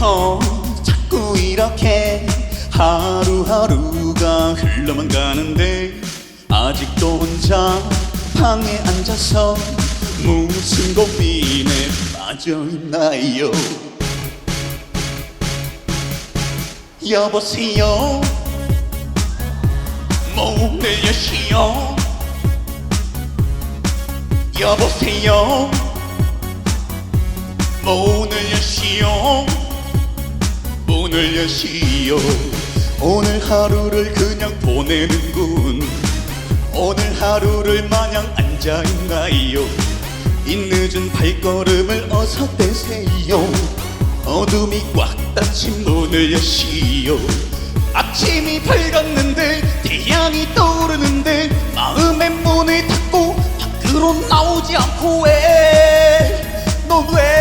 그때부터 자꾸 이렇게 하루하루가 흘러만 가는데 아직도 혼자 방에 앉아서 무슨 고민에 빠져 있나요? 여보세요? 오늘 여시요? 여보세요? 오늘 여시요 오늘 여시요 오늘 하루를 그냥 보내는군. 오늘 하루를 마냥 앉아있나요. 이 늦은 발걸음을 어서 떼세요. 어둠이 꽉 닫힌 문을 여시요 아침이 밝았는데 태양이 떠오르는데 마음의 문을 닫고 밖으로 나오지 않고 왜넌왜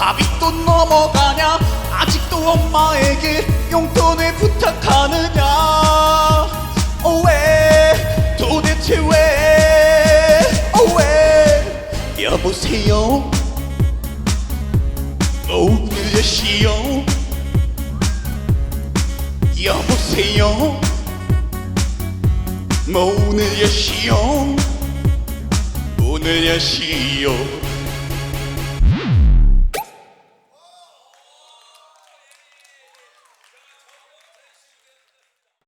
밥이 또 넘어가냐? 아직도 엄마에게 용돈을 부탁하느냐? 어, 왜? 도대체 왜? 어, 왜? 여보세요? 오늘 여시요 여보세요? 오늘 여시요 오늘 여시요